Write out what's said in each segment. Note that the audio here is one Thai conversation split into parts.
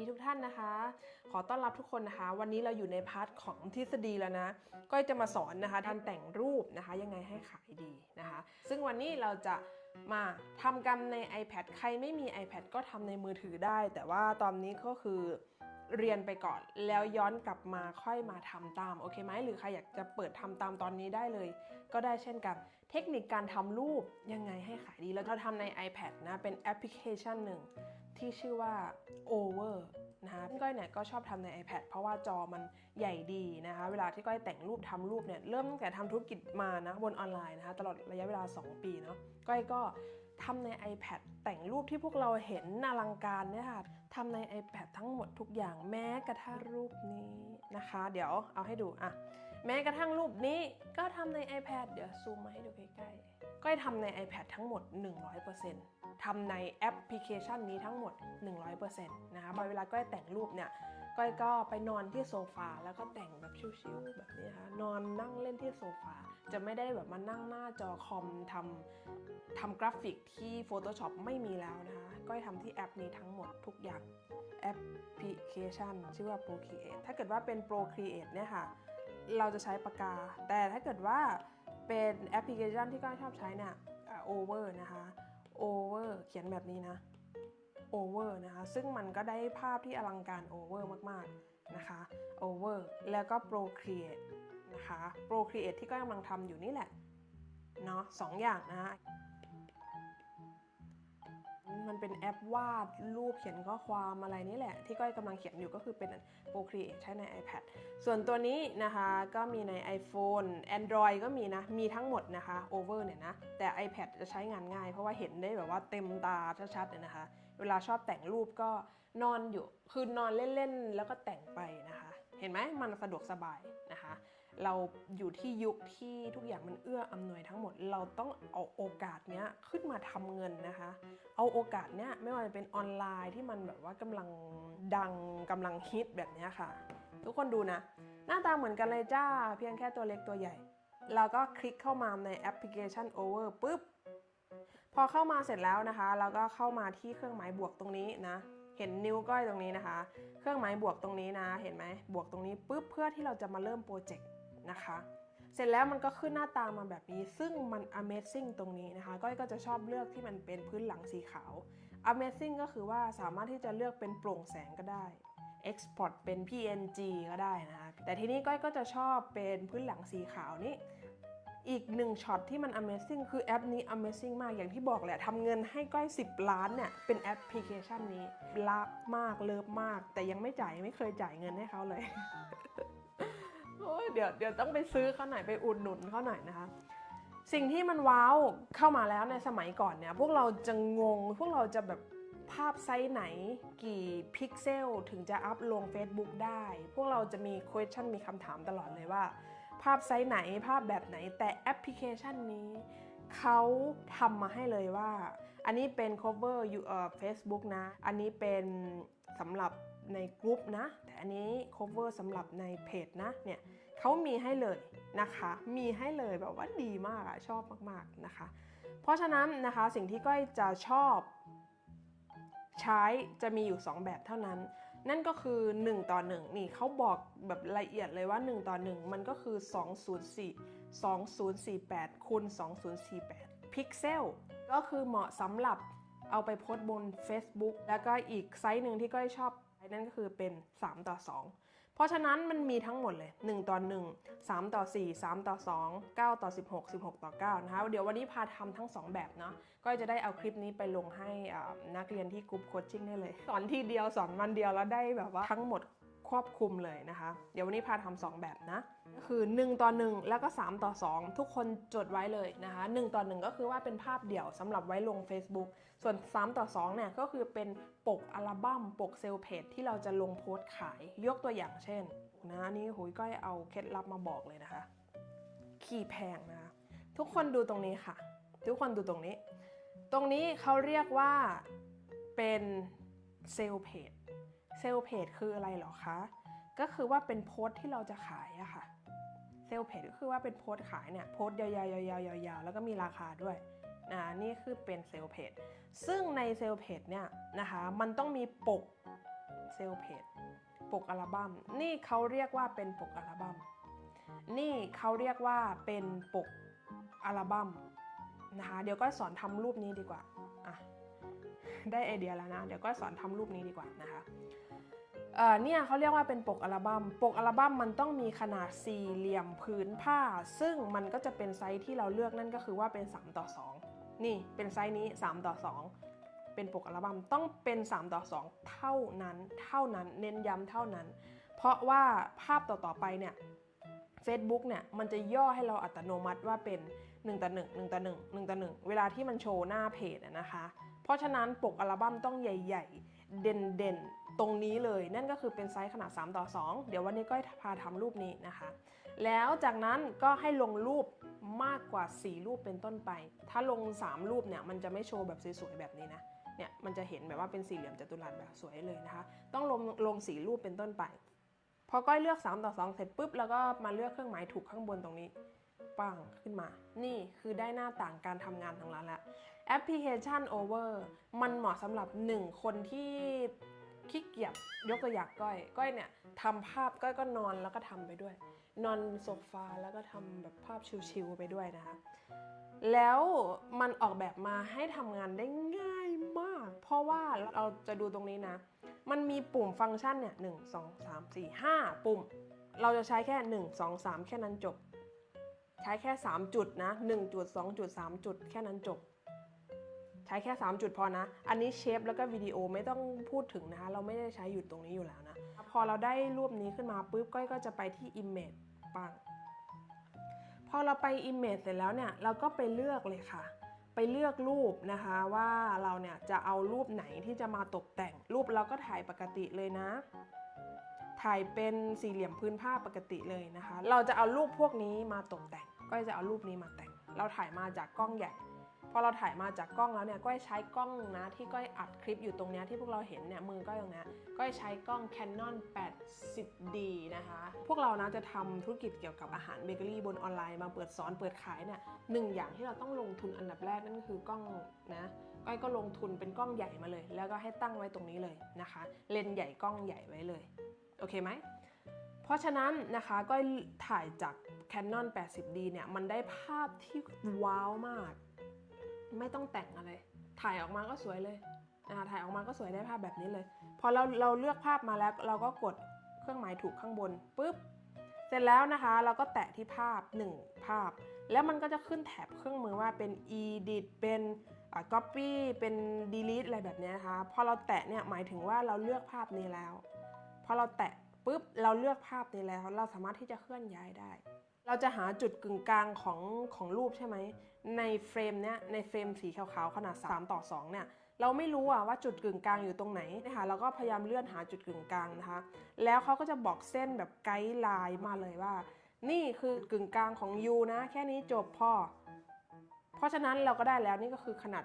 ดีทุกท่านนะคะ ขอต้อนรับทุกคนนะคะ วันนี้เราอยู่ในพาร์ทของทฤษฎีแล้วนะก้อยจะมาสอนนะคะการแต่งรูปนะคะ ยังไงให้ขายดีนะคะ ซึ่งวันนี้เราจะมาทำกันใน iPad ใครไม่มี iPad ก็ทำในมือถือได้ แต่ว่าตอนนี้ก็คือเรียนไปก่อนแล้วย้อนกลับมาค่อยมาทำตามโอเคไหมหรือใครอยากจะเปิดทำตามตอนนี้ได้เลย ก็ได้เช่นกัน เทคนิคการทำรูปยังไงให้ขายดี แล้วเราทำใน iPad นะเป็นแอปพลิเคชันหนึ่ง ที่ชื่อว่า Over นะคะก้อยเนี่ยก็ชอบทำใน iPad เพราะว่าจอมันใหญ่ดีนะคะ เวลาที่ก้อยแต่งรูปทำรูปเนี่ยเริ่มตั้งแต่ทำธุรกิจมานะบนออนไลน์นะคะตลอดระยะเวลา 2 ปีเนาะก้อยก็ทำใน iPad แต่งรูปที่พวกเราเห็นอลังการเนี่ยค่ะทำใน iPad ทั้งหมดทุกอย่างแม้กระทั่งรูปนี้นะคะ เดี๋ยวเอาให้ดูอะ แม้กระทั่งรูปนี้ก็ทำใน iPad เดี๋ยวซูมมาให้ดูใกล้ๆก้อยทำใน iPad ทั้งหมด 100%ทำในแอปพลิเคชันนี้ทั้งหมด 100%นะคะพอเวลาก้อยแต่งรูปเนี่ยก้อยก็ไปนอนที่โซฟาแล้วก็แต่งแบบชิวๆแบบนี้นะคะนอนนั่งเล่นที่โซฟาจะไม่ได้แบบมานั่งหน้าจอคอมทำทำกราฟิกที่ Photoshop ไม่มีแล้วนะคะก้อยทำที่แอปนี้ทั้งหมดทุกอย่างแอปพลิเคชันชื่อว่า Procreate ถ้าเกิดว่าเป็น Procreate เนี่ยค่ะ เราจะใช้ปากกา แต่ถ้าเกิดว่าเป็นแอปพลิเคชันที่ก้อยชอบใช้เนี่ย Over นะคะ Over เขียนแบบนี้นะ Over นะคะ ซึ่งมันก็ได้ภาพที่อลังการ Over มากๆนะคะ Over แล้วก็ Procreate นะคะ Procreate ที่ก็กำลังทำอยู่นี่แหละ เนาะสองอย่างนะ มันเป็นแอปวาดรูปเขียนข้อความอะไรนี่แหละ ที่ก้อยกำลังเขียนอยู่ก็คือเป็น Procreate ใช้ใน iPad ส่วนตัวนี้นะคะก็มีใน iPhone Android ก็มีนะ มีทั้งหมดนะคะ Over เนี่ยนะ แต่ iPad จะใช้งานง่าย เพราะว่าเห็นได้แบบว่าเต็มตาชัดๆเลยนะคะ เวลาชอบแต่งรูปก็ นอนอยู่คือนอนเล่นๆแล้วก็แต่งไปนะคะ เห็นไหมมันสะดวกสบายนะคะ เราอยู่ที่ยุคที่ทุกอย่างมันเอื้ออำนวยทั้งหมด เราต้องเอาโอกาสเนี้ยขึ้นมาทำเงินนะคะ เอาโอกาสเนี้ยไม่ว่าจะเป็นออนไลน์ที่มันแบบว่ากำลังดังกำลังฮิตแบบนี้ค่ะ ทุกคนดูนะ หน้าตาเหมือนกันเลยจ้า เพียงแค่ตัวเล็กตัวใหญ่เราก็คลิกเข้ามาในแอปพลิเคชัน Over ปุ๊บพอเข้ามาเสร็จแล้วนะคะ เราก็เข้ามาที่เครื่องหมายบวกตรงนี้นะ เห็นนิ้วก้อยตรงนี้นะคะ เครื่องหมายบวกตรงนี้นะ เห็นไหมบวกตรงนี้ปุ๊บเพื่อที่เราจะมาเริ่มโปรเจกต์นะคะ เสร็จแล้วมันก็ขึ้นหน้าตามาแบบนี้ ซึ่งมัน Amazing ตรงนี้นะคะ ก้อยก็จะชอบเลือกที่มันเป็นพื้นหลังสีขาว Amazing ก็คือว่าสามารถที่จะเลือกเป็นโปร่งแสงก็ได้ Export เป็น PNG ก็ได้นะคะ แต่ทีนี้ก้อยก็จะชอบเป็นพื้นหลังสีขาวนี่ อีกหนึ่งช็อตที่มัน Amazing คือแอปนี้ Amazing มากอย่างที่บอกแหละทำเงินให้ก้อย 10 ล้านเนี่ย เป็นแอปพลิเคชันนี้รักมากเลิฟมาก แต่ยังไม่จ่ายไม่เคยจ่ายเงินให้เขาเลยโอ้ยเดี๋ยวเดี๋ยวต้องไปซื้อเขาหน่อยไปอุดหนุนเขาหน่อยนะคะสิ่งที่มันว้าวเข้ามาแล้วในสมัยก่อนเนี่ยพวกเราจะงงพวกเราจะแบบภาพไซส์ไหนกี่พิกเซลถึงจะอัพลง Facebook ได้ พวกเราจะมี question มีคำถามตลอดเลยว่า ภาพไซส์ไหนภาพแบบไหนแต่แอปพลิเคชันนี้เขาทำมาให้เลยว่า อันนี้เป็น cover อยู่เอ่อ Facebook นะ อันนี้เป็นสำหรับในกลุ่มนะ แต่อันนี้ cover สำหรับในเพจนะ เนี่ยเขามีให้เลยนะคะ มีให้เลยแบบว่าดีมากอะชอบมากๆนะคะ เพราะฉะนั้นนะคะสิ่งที่ก้อยจะชอบใช้จะมีอยู่ 2 แบบเท่านั้น นั่นก็คือ 1 ต่อ 1 นี่เขาบอกแบบละเอียดเลยว่า 1 ต่อ 1 มันก็คือ 204 2048คูณ2048 พิกเซลก็คือเหมาะสำหรับเอาไปโพสต์บน Facebook แล้วก็อีกไซส์หนึ่งที่ก้อยชอบนั่นก็คือเป็น 3 ต่อ 2 ราะฉะนั้นมันมีทั้งหมดเลย 1 ต่อ 1 3 ต่อ 4 3 ต่อ 2 9 ต่อ 16 16 ต่อ9นะคะเดี๋ยววันนี้พาทำทั้ง 2 แบบเนาะก็จะได้เอาคลิปนี้ไปลงให้นักเรียนที่กรุ๊ปโคชชิ่งได้เลยสอนทีเดียวสอนวันเดียวแล้วได้แบบว่าทั้งหมดครอบคลุมเลยนะคะ เดี๋ยววันนี้พาทำสองแบบนะก็คือ 1 ต่อ 1 แล้วก็ 3 ต่อ 2 ทุกคนจดไว้เลยนะคะ 1 ต่อ 1 ก็คือว่าเป็นภาพเดี่ยวสำหรับไว้ลง Facebook ส่วน 3 ต่อ 2 เนี่ยก็คือเป็นปกอัลบั้มปกเซลเพจที่เราจะลงโพสต์ขาย ยกตัวอย่างเช่นนะนี่หุยก้อยเอาเคล็ดลับมาบอกเลยนะคะ ขี่แพงนะคะ ทุกคนดูตรงนี้ค่ะ ทุกคนดูตรงนี้ ตรงนี้เขาเรียกว่าเป็นเซลเพจเซลเพจคืออะไรหรอคะ ก็คือว่าเป็นโพสต์ที่เราจะขายอะค่ะเซลเพจก็คือว่าเป็นโพสต์ขายเนี่ยโพสต์ยาวๆยาวๆยาวๆแล้วก็มีราคาด้วย นะนี่คือเป็นเซลเพจซึ่งในเซลเพจเนี่ยนะคะมันต้องมีปกเซ Pixel Page ปกอัลบัม้มนี่เขาเรียกว่าเป็นปกอัลบัม้มนี่เขาเรียกว่าเป็นปกอัลบั้มนะคะเดี๋ยวก็สอนทำรูปนี้ดีกว่าอะได้ไอเดียแล้วนะ เดี๋ยวก็สอนทำรูปนี้ดีกว่านะคะเนี่ยเขาเรียกว่าเป็นปกอัลบัม้ม ปกอัลบั้มมันต้องมีขนาดสี่เหลี่ยมผืนผ้า ซึ่งมันก็จะเป็นไซส์ที่เราเลือกนั่นก็คือว่าเป็น 3 ต่อ2 นี่เป็นไซส์นี้ 3 ต่อ 2 เป็นปกอัลบั้มต้องเป็น 3 ต่อ 2 เท่านั้นเท่านั้นเน้นย้ำเท่านั้น เพราะว่าภาพต่อๆไปเนี่ย Facebook เนี่ยมันจะย่อให้เราอัตโนมัติว่าเป็น 1ต่อ1 1ต่อ1 1ต่อ1 เวลาที่มันโชว์หน้าเพจนะคะ เพราะฉะนั้นปกอัลบั้มต้องใหญ่ ๆ เด่นๆ ตรงนี้เลย นั่นก็คือเป็นไซส์ขนาด 3 ต่อ 2 เดี๋ยววันนี้ก็พาทำรูปนี้นะคะ แล้วจากนั้นก็ให้ลงรูป มากกว่า 4 รูปเป็นต้นไป ถ้าลง 3 รูปเนี่ยมันจะไม่โชว์แบบสวยๆแบบนี้นะเนี่ยมันจะเห็นแบบว่าเป็นสี่เหลี่ยมจัตุรัสแบบสวยเลยนะคะ ต้องลงลงสีรูปเป็นต้นไป พอก้อยเลือก 3 ต่อ 2 เสร็จปุ๊บ แล้วก็มาเลือกเครื่องหมายถูกข้างบนตรงนี้ปังขึ้นมา นี่คือได้หน้าต่างการทำงานของเราแล้วแอปพลิเคชัน Over มันเหมาะสำหรับ 1 คนที่ขี้เกียจยกตัวอย่างก้อย ก้อยเนี่ยทำภาพก้อยก็นอนแล้วก็ทำไปด้วย นอนโซฟาแล้วก็ทำแบบภาพชิลๆไปด้วยนะคะ แล้วมันออกแบบมาให้ทำงานได้ง่ายมาก เพราะว่าเราจะดูตรงนี้นะ มันมีปุ่มฟังก์ชันเนี่ยหนึ่งสองสามสี่ห้าปุ่ม เราจะใช้แค่หนึ่งสองสามแค่นั้นจบ ใช้แค่ 3 จุดนะ1จุด2จุด3จุดแค่นั้นจบ ช้แค่ 3 จุดพอนะ อันนี้เชฟแล้วก็วิดีโอไม่ต้องพูดถึงนะคะ เราไม่ได้ใช้อยู่ตรงนี้อยู่แล้วนะ พอเราได้รูปนี้ขึ้นมาปุ๊บก้อยก็จะไปที่ Image ปังพอเราไป Image เสร็จแล้วเนี่ยเราก็ไปเลือกเลยค่ะ ไปเลือกรูปนะคะว่าเราเนี่ยจะเอารูปไหนที่จะมาตกแต่ง รูปเราก็ถ่ายปกติเลยนะ ถ่ายเป็นสี่เหลี่ยมพื้นผ้าปกติเลยนะคะ เราจะเอารูปพวกนี้มาตกแต่ง ก็จะเอารูปนี้มาแต่ง เราถ่ายมาจากกล้องใหญ่ พอเราถ่ายมาจากกล้องแล้วเนี่ยก้อยใช้กล้องนะที่ก้อยอัดคลิปอยู่ตรงเนี้ยที่พวกเราเห็นเนี่ยมือก้อยตรงเนี้ยก้อยใช้กล้อง Canon 80D นะคะ พวกเรานะจะทำธุรกิจเกี่ยวกับอาหารเบเกอรี่บนออนไลน์มาเปิดสอนเปิดขายเนี่ยหนึ่งอย่างที่เราต้องลงทุนอันดับแรกนั่นคือกล้องนะก้อยก็ลงทุนเป็นกล้องใหญ่มาเลย แล้วก็ให้ตั้งไว้ตรงนี้เลยนะคะ เลนส์ใหญ่กล้องใหญ่ไว้เลยโอเคไหมเพราะฉะนั้นนะคะก็ถ่ายจาก Canon 80D เนี่ยมันได้ภาพที่ว้าวมาก ไม่ต้องแต่งอะไร ถ่ายออกมาก็สวยเลยถ่ายออกมาก็สวยได้ภาพแบบนี้เลย พอเราเราเลือกภาพมาแล้ว เราก็กดเครื่องหมายถูกข้างบนปุ๊บเสร็จแล้วนะคะ เราก็แตะที่ภาพ 1 ภาพ แล้วมันก็จะขึ้นแถบเครื่องมือว่าเป็น edit เป็น copy เป็น delete อะไรแบบนี้นะคะพอเราแตะเนี่ยหมายถึงว่าเราเลือกภาพนี้แล้วพอเราแตะปุ๊บเราเลือกภาพนี้แล้ว เราสามารถที่จะเคลื่อนย้ายได้ เราจะหาจุดกึ่งกลางของของรูปใช่ไหม ในเฟรมเนี้ยในเฟรมสีขาวๆขนาด 3 ต่อ 2 เนี่ย เราไม่รู้อะว่าจุดกึ่งกลางอยู่ตรงไหนนะคะเราก็พยายามเลื่อนหาจุดกึ่งกลางนะคะ แล้วเขาก็จะบอกเส้นแบบไกด์ไลน์มาเลยว่า นี่คือกึ่งกลางของ U นะ แค่นี้จบพอ เพราะฉะนั้นเราก็ได้แล้วนี่ก็คือขนาด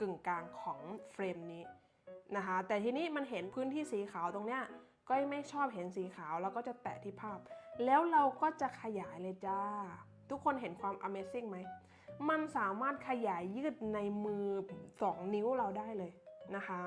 กึ่งกลางของเฟรมนี้นะคะ แต่ทีนี้มันเห็นพื้นที่สีขาวตรงเนี้ยก็ไม่ชอบเห็นสีขาวเราก็จะแตะที่ภาพ แล้วเราก็จะขยายเลยจ้า ทุกคนเห็นความ Amazing ไหม มันสามารถขยายยืดในมือ 2 นิ้วเราได้เลยนะคะ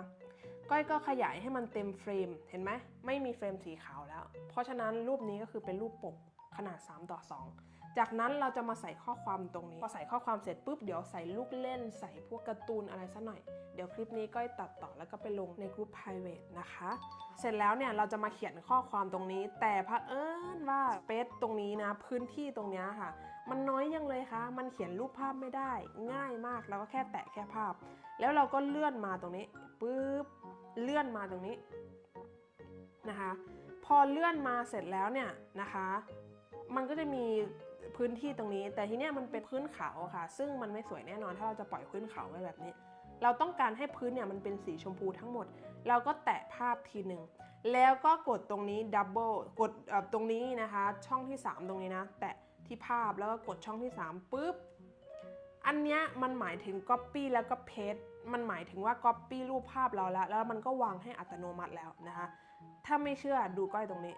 ก้อยก็ขยายให้มันเต็มเฟรม เห็นไหม ไม่มีเฟรมสีขาวแล้ว เพราะฉะนั้นรูปนี้ก็คือเป็นรูปปกขนาด 3 ต่อ 2 จากนั้นเราจะมาใส่ข้อความตรงนี้ พอใส่ข้อความเสร็จปุ๊บเดี๋ยวใส่ลูกเล่น ใส่พวกการ์ตูนอะไรสักหน่อย เดี๋ยวคลิปนี้ก้อยตัดต่อแล้วก็ไปลงในกลุ่ม private นะคะ เสร็จแล้วเนี่ยเราจะมาเขียนข้อความตรงนี้ แต่พระเอิญว่าสเปซตรงนี้นะ พื้นที่ตรงนี้ค่ะ มันน้อยยังเลยคะมันเขียนรูปภาพไม่ได้ ง่ายมากเราก็แค่แตะแค่ภาพ แล้วเราก็เลื่อนมาตรงนี้ปุ๊บเลื่อนมาตรงนี้นะคะ พอเลื่อนมาเสร็จแล้วเนี่ยนะคะ มันก็จะมี พื้นที่ตรงนี้ แต่ทีเนี้ยมันเป็นพื้นเขาค่ะ ซึ่งมันไม่สวยแน่นอนถ้าเราจะปล่อยพื้นเขาไว้แบบนี้ เราต้องการให้พื้นเนี่ยมันเป็นสีชมพูทั้งหมด เราก็แตะภาพทีหนึ่งแล้วก็กดตรงนี้ดับเบิลกดตรงนี้นะคะ ช่องที่ 3 ตรงนี้นะ แตะที่ภาพแล้วก็กดช่องที่3ปุ๊บอันเนี้ยมันหมายถึง Copy แล้วก็ Paste มันหมายถึงว่า Copy รูปภาพเราแล้ว แล้วมันก็วางให้อัตโนมัติแล้วนะคะ ถ้าไม่เชื่อดูก้อยตรงนี้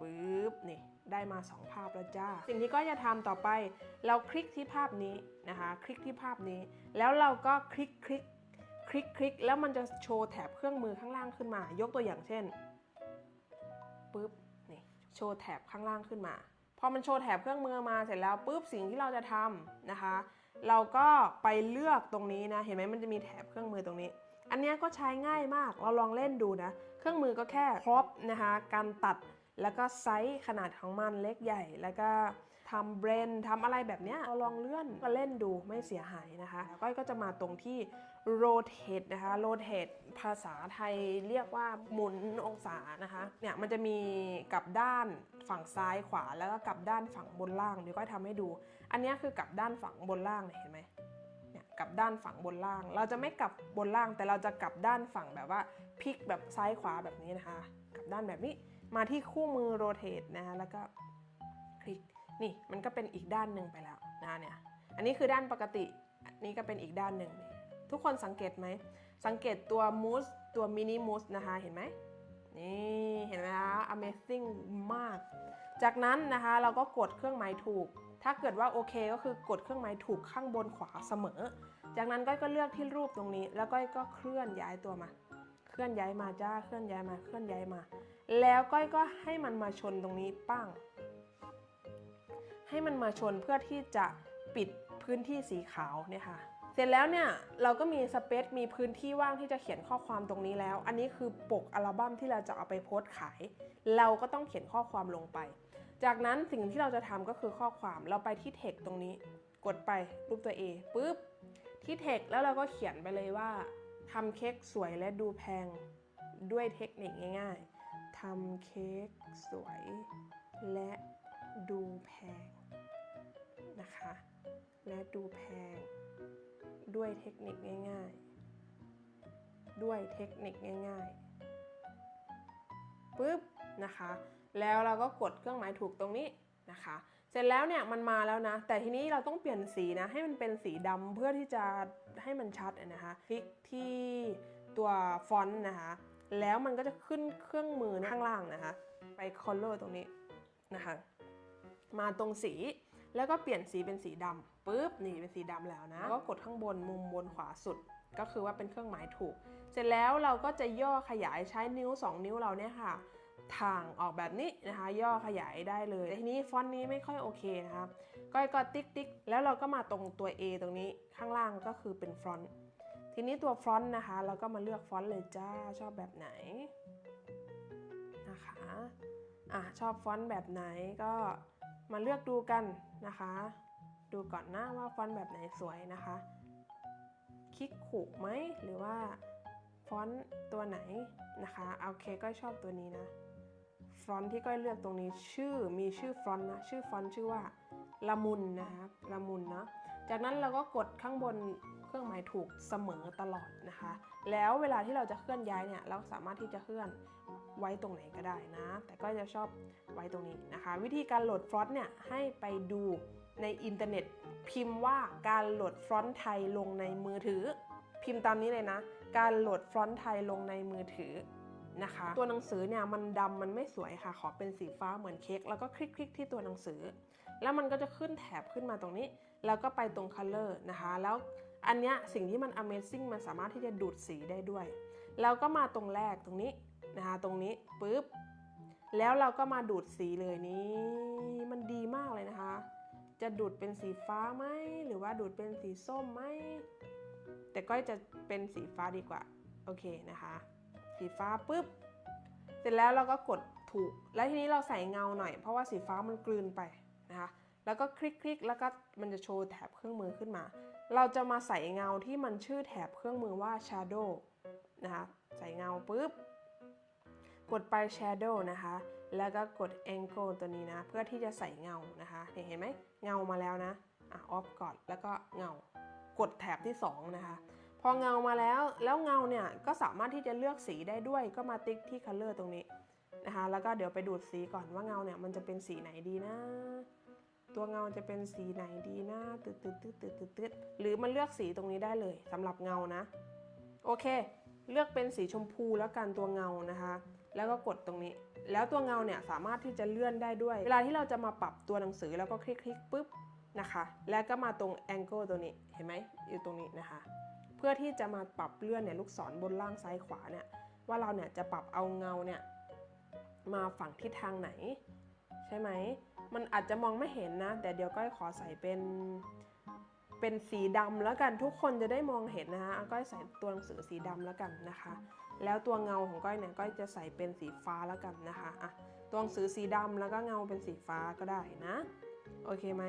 ปุ๊บนี่ ได้มา 2 ภาพแล้วจ้า สิ่งที่ก็จะทำต่อไป เราคลิกที่ภาพนี้นะคะ คลิกที่ภาพนี้ แล้วเราก็คลิกคลิกคลิกคลิกแล้วมันจะโชว์แถบเครื่องมือข้างล่างขึ้นมา ยกตัวอย่างเช่นปุ๊บนี่โชว์แถบข้างล่างขึ้นมา พอมันโชว์แถบเครื่องมือมาเสร็จแล้วปุ๊บสิ่งที่เราจะทำนะคะ เราก็ไปเลือกตรงนี้นะเห็นไหมมันจะมีแถบเครื่องมือตรงนี้ อันนี้ก็ใช้ง่ายมากเราลองเล่นดูนะ เครื่องมือก็แค่ครอปนะคะการตัด แล้วก็ไซส์ขนาดของมันเล็กใหญ่ แล้วก็ทำเบรนทำอะไรแบบเนี้ยเราลองเลื่อนก็เล่นดูไม่เสียหายนะคะก้อยก็จะมาตรงที่ rotate นะคะ rotate ภาษาไทยเรียกว่าหมุนองศานะคะเนี่ยมันจะมีกลับด้านฝั่งซ้ายขวาแล้วก็กลับด้านฝั่งบนล่างเดี๋ยวก้อยทำให้ดู อันนี้คือกลับด้านฝั่งบนล่างเนี่ยเห็นไหมเนี่ยกลับด้านฝั่งบนล่าง เราจะไม่กลับบนล่างแต่เราจะกลับด้านฝั่งแบบว่าพลิกแบบซ้ายขวาแบบนี้นะคะกลับด้านแบบนี้ มาที่คู่มือโรเตทนะคะแล้วก็คลิกนี่มันก็เป็นอีกด้านหนึ่งไปแล้วนะเนี่ยอันนี้คือด้านปกติอันนี้ก็เป็นอีกด้านหนึ่งทุกคนสังเกตไหมสังเกตตัวมูสตัวมินิมูสนะคะเห็นไหมนี่เห็นไหมคะ Amazing มาก จากนั้นนะคะเราก็กดเครื่องหมายถูก ถ้าเกิดว่าโอเคก็คือกดเครื่องหมายถูกข้างบนขวาเสมอ จากนั้นก้อยก็เลือกที่รูปตรงนี้ แล้วก้อยก็เคลื่อนย้ายตัวมา เคลื่อนย้ายมาจ้าเคลื่อนย้ายมาเคลื่อนย้ายมา แล้วก้อยก็ให้มันมาชนตรงนี้ปั้ง ให้มันมาชนเพื่อที่จะปิดพื้นที่สีขาวเนี่ยค่ะ เสร็จแล้วเนี่ยเราก็มีสเปซมีพื้นที่ว่างที่จะเขียนข้อความตรงนี้แล้ว อันนี้คือปกอัลบั้มที่เราจะเอาไปโพสต์ขาย เราก็ต้องเขียนข้อความลงไป จากนั้นสิ่งที่เราจะทำก็คือข้อความเราไปที่เทคตรงนี้ กดไปรูปตัว A ปุ๊บที่เทคแล้วเราก็เขียนไปเลยว่าทำเค้กสวยและดูแพงด้วยเทคนิคง่าย ๆ ทำเค้กสวย และดูแพงนะคะ และดูแพง ด้วยเทคนิคง่ายๆ ด้วยเทคนิคง่ายๆปุ๊บนะคะ แล้วเราก็กดเครื่องหมายถูกตรงนี้นะคะ เสร็จแล้วเนี่ยมันมาแล้วนะ แต่ทีนี้เราต้องเปลี่ยนสีนะ ให้มันเป็นสีดำเพื่อที่จะให้มันชัดนะคะ คลิกที่ตัวฟอนต์นะคะ แล้วมันก็จะขึ้นเครื่องมือข้างล่างนะคะ ไป color ตรงนี้นะคะ มาตรงสีแล้วก็เปลี่ยนสีเป็นสีดำปุ๊บนี่เป็นสีดำแล้วนะแล้วก็กดข้างบนมุมบนขวาสุด ก็คือว่าเป็นเครื่องหมายถูก เสร็จแล้วเราก็จะย่อขยายใช้นิ้ว 2 นิ้วเราเนี่ยค่ะทางออกแบบนี้นะคะ ย่อขยายได้เลยแต่ทีนี้ฟอนต์นี้ไม่ค่อยโอเคนะคะก้อยก็ติ๊กติ๊กแล้วเราก็มาตรงตัว A ตรงนี้ข้างล่างก็คือเป็นฟอนต์ ทีนี้ตัวฟอนต์นะคะเราก็มาเลือกฟอนต์เลยจ้าชอบแบบไหนนะคะอะชอบฟอนต์แบบไหนก็มาเลือกดูกันนะคะ ดูก่อนนะว่าฟอนต์แบบไหนสวยนะคะ คลิกขู่ไหมหรือว่าฟอนต์ตัวไหนนะคะโอเคก็ชอบตัวนี้นะฟอนต์ที่ก้อยเลือกตรงนี้ชื่อมีชื่อฟอนต์นะชื่อฟอนต์ชื่อว่าละมุนนะคะละมุนเนาะ จากนั้นเราก็กดข้างบนเครื่องหมายถูกเสมอตลอดนะคะ แล้วเวลาที่เราจะเคลื่อนย้ายเนี่ยเราสามารถที่จะเคลื่อนไว้ตรงไหนก็ได้นะ แต่ก็จะชอบไว้ตรงนี้นะคะ วิธีการโหลดฟอนต์เนี่ยให้ไปดูในอินเทอร์เน็ต พิมพ์ว่าการโหลดฟอนต์ไทยลงในมือถือ พิมพ์ตามนี้เลยนะ การโหลดฟอนต์ไทยลงในมือถือนะคะ ตัวหนังสือเนี่ยมันดำมันไม่สวยค่ะ ขอเป็นสีฟ้าเหมือนเค้กแล้วก็คลิกคลิกที่ตัวหนังสือ แล้วมันก็จะขึ้นแถบขึ้นมาตรงนี้ แล้วก็ไปตรง color นะคะ แล้วอันเนี้ยสิ่งที่มัน amazing มันสามารถที่จะดูดสีได้ด้วย แล้วก็มาตรงแรกตรงนี้นะคะตรงนี้ปุ๊บ แล้วเราก็มาดูดสีเลยนี่มันดีมากเลยนะคะ จะดูดเป็นสีฟ้าไหมหรือว่าดูดเป็นสีส้มไหมแต่ก็จะเป็นสีฟ้าดีกว่า โอเคนะคะ สีฟ้าปุ๊บ เสร็จแล้วเราก็กดถูก แล้วทีนี้เราใส่เงาหน่อย เพราะว่าสีฟ้ามันกลืนไปนะคะ แล้วก็คลิกคลิกแล้วก็มันจะโชว์แถบเครื่องมือขึ้นมา เราจะมาใส่เงาที่มันชื่อแถบเครื่องมือว่า shadow นะคะใส่เงาปุ๊บ กดไป shadow นะคะ แล้วก็กด angle ตัวนี้นะ เพื่อที่จะใส่เงานะคะเห็นไหมเงามาแล้วนะอะ off ก่อนแล้วก็เงากดแถบที่ 2 นะคะ พอเงามาแล้วแล้วเงาเนี่ยก็สามารถที่จะเลือกสีได้ด้วยก็มาติ๊กที่ color ตรงนี้นะคะ แล้วก็เดี๋ยวไปดูดสีก่อนว่าเงาเนี่ยมันจะเป็นสีไหนดีนะ ตัวเงาจะเป็นสีไหนดีนะตืดตืดตืดตืดตืดตืดหรือมันเลือกสีตรงนี้ได้เลยสำหรับเงานะ โอเค เลือกเป็นสีชมพูแล้วกันตัวเงานะคะ แล้วก็กดตรงนี้ แล้วตัวเงาเนี่ยสามารถที่จะเลื่อนได้ด้วย เวลาที่เราจะมาปรับตัวหนังสือแล้วก็คลิกคลิกปุ๊บนะคะ แล้วก็มาตรง angle ตัวนี้เห็นไหมอยู่ตรงนี้นะคะ เพื่อที่จะมาปรับเลื่อนเนี่ยลูกศรบนล่างซ้ายขวาเนี่ยว่าเราเนี่ยจะปรับเอาเงาเนี่ยมาฝั่งทิศทางไหน ใช่ไหม มันอาจจะมองไม่เห็นนะ แต่เดี๋ยวก้อยขอใส่เป็นเป็นสีดำแล้วกันทุกคนจะได้มองเห็นนะคะอะก้อยใส่ตัวหนังสือสีดำแล้วกันนะคะ แล้วตัวเงาของก้อยเนี่ยก้อยจะใส่เป็นสีฟ้าแล้วกันนะคะอะตัวหนังสือสีดำแล้วก็เงาเป็นสีฟ้าก็ได้นะ โอเคไหม